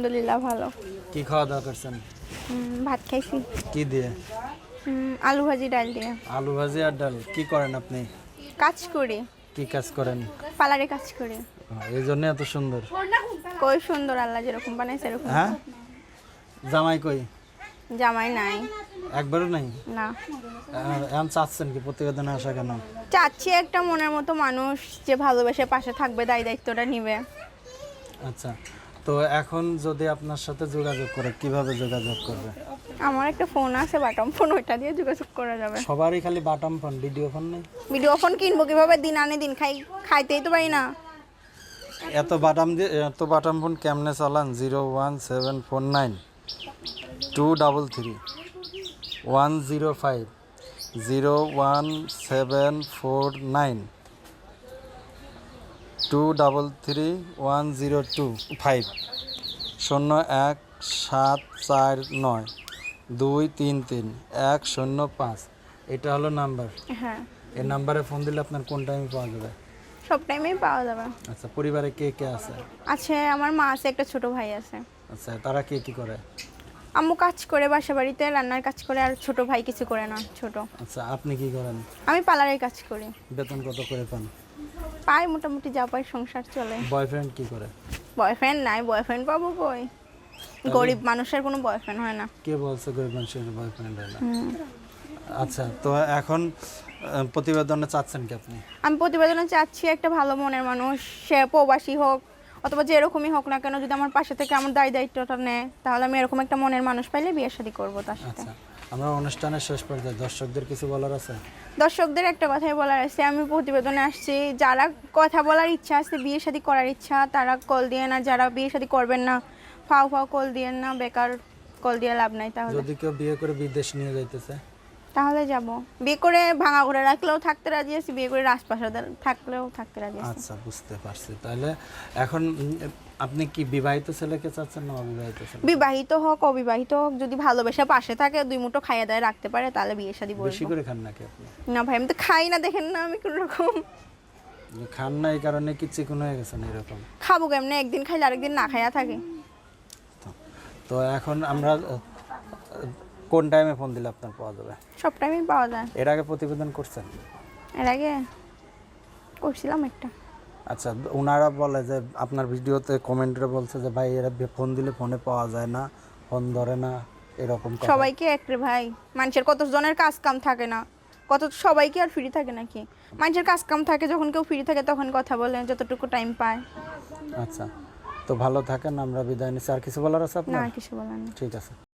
আলহামদুলিল্লাহ ভালো। কি খাওয়া দাওয়া করছেন? ভাত খাইছি। কি দিয়ে? আলু ভাজি ডাল দিয়ে। আলু ভাজি আর ডাল কি করেন আপনি? কাজ করি। কি কাজ করেন? পার্লারে কাজ করি। এই জন্য এত সুন্দর। কই সুন্দর আল্লাহ যেরকম বানাইছে এরকম। হ্যাঁ? জামাই কই? জামাই নাই। একবারও নাই? না। এখন চাচ্ছেন কি প্রতিবেদনে আসা কেন? চাচ্ছি একটা মনের মতো মানুষ যে ভালোবেসে পাশে থাকবে দায় দায়িত্বটা নিবে। আচ্ছা। তো এখন যদি আপনার সাথে যোগাযোগ করে কীভাবে যোগাযোগ করবে? আমার একটা ফোন আছে বাটম ফোন ওইটা দিয়ে যোগাযোগ করা যাবে। সবারই খালি বাটাম ফোন ভিডিও ফোন নেই? ভিডিও ফোন কিনবো কীভাবে? দিন আনে দিন খাই খাইতেই তো পারি না। এত বাটাম দিয়ে এত বাটাম ফোন কেমনে চালান? Zero one seven four nine two double three one zero five zero one seven four nine two double three one zero two five শূন্য এক সাত চার নয় দুই তিন তিন এক শূন্য পাঁচ এটা হলো নাম্বার হ্যাঁ। এই নাম্বারে ফোন দিলে আপনার কোন টাইমে পাওয়া যাবে? সব টাইমেই পাওয়া যাবে। আচ্ছা পরিবারে কে কে আছে? আছে আমার মা আছে একটা ছোট ভাই আছে। আচ্ছা তারা কে কি করে? আম্মু কাজ করে বাসা বাড়িতে রান্নার কাজ করে আর ছোট ভাই কিছু করে না ছোট। আচ্ছা আপনি কি করেন? আমি পার্লারের কাজ করি। বেতন কত করে পান? পাই মোটামুটি যা পাই সংসার চলে। বয়ফ্রেন্ড কি করে? বয়ফ্রেন্ড নাই বয়ফ্রেন্ড পাবো কই? গরিব মানুষের কোনো বয়ফ্রেন্ড হয় না। কে বলছে গরিব মানুষের বয়ফ্রেন্ড হয় না? আচ্ছা তো এখন প্রতিবেদনে চাচ্ছেন কি আপনি? আমি প্রতিবেদনে চাচ্ছি একটা ভালো মনের মানুষ সে প্রবাসী হোক অথবা যে এরকমই হোক না কেন যদি আমার পাশে থেকে আমার দায় দায়িত্বটা নেয় তাহলে আমি এরকম একটা মনের মানুষ পাইলে বিয়ে শাদী করব তার সাথে। আচ্ছা আমরা অনুষ্ঠানের শেষ পর্যায়ে দর্শকদের কিছু বলার আছে? দর্শকদের একটা কথাই বলার আছে আমি প্রতিবেদনে আসছি যারা কথা বলার ইচ্ছা আছে বিয়ে শাদী করার ইচ্ছা তারা কল দিয়ে না যারা বিয়ে শাদী করবেন না ফাও ফাও কল দিয়েন না বেকার কল দিয়ে লাভ নাই তাহলে। যদি কেউ বিয়ে করে বিদেশ নিয়ে যাইতেছে? তাহলে যাব। বিয়ে করে ভাঙা করে রাখলেও থাকতে রাজি আছি বিয়ে করে রাজপ্রাসাদে থাকলেও থাকতে রাজি আছি। আচ্ছা বুঝতে পারছি। তাহলে এখন আপনি কি বিবাহিত ছেলেকে চাচ্ছেন না অবিবাহিত ছেলে বিবাহিত হোক অবিবাহিত হোক যদি ভালোবেসে পাশে থাকে দুই মুঠো খাইয়ে দায় রাখতে পারে তাহলে বিয়ে শাদী বেশি করে খান নাকি আপনি? না ভাই আমি তো খাই না দেখেন না আমি কোন রকম খান না এই কারণে কি চিকুন হয়ে গেছেন এরকম? খাব কেমনে? একদিন খাইলে আরেকদিন না খাইয়া থাকে। তো এখন আমরা কোন টাইমে ফোন দিলে আপনার পাওয়া যাবে? সব টাইমই পাওয়া যায়। এর আগে প্রতিবেদন করছেন? এর আগে করছিলাম একটা। আচ্ছা ওনারা বলে যে আপনার ভিডিওতে কমেন্টে বলছে যে ভাই এরা ফোন দিলে ফোনে পাওয়া যায় না ফোন ধরে না এরকম কথা। সবাইকে এক রে ভাই। মানুষের কত জনের কাজ কাম থাকে না? কত সবাইকে আর ফ্রি থাকে নাকি? মানুষের কাজ কাম থাকে যখন কেউ ফ্রি থাকে তখন কথা বলে যতটুকু টাইম পায়। আচ্ছা তো ভালো থাকেন আমরা বিদায় নিচ্ছি। আর কিছু বলার আছে না আপনার আর কিছু বলার নেই। ঠিক আছে।